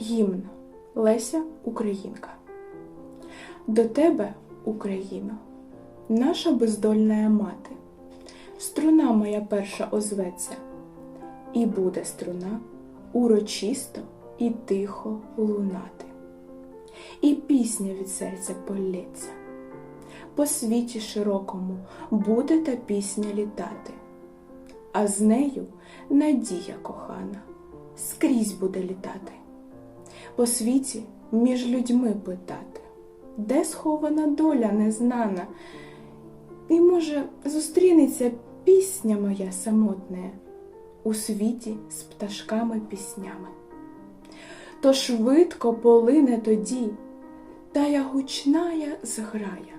Гімн Леся Українка. До тебе, Україно, наша бездольна мати, струна моя перша озветься, і буде струна урочисто і тихо лунати, і пісня від серця полється. По світі широкому буде та пісня літати, а з нею надія кохана скрізь буде літати. По світі між людьми питати, де схована доля незнана, і, може, зустрінеться пісня моя самотня у світі з пташками піснями. То швидко полине тоді, тая гучная зграя,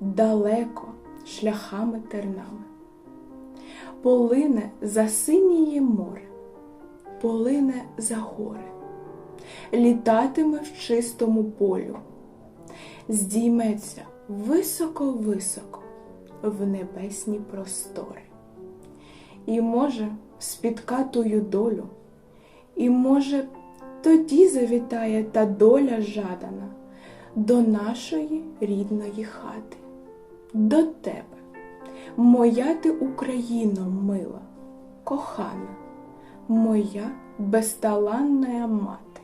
далеко шляхами тернами, полине за синіє море, полине за гори, літатиме в чистому полю, здійметься високо-високо в небесні простори. І може спітка тую долю, і може тоді завітає та доля жадана до нашої рідної хати, до тебе, моя ти Україно мила, кохана, моя безталанна мати.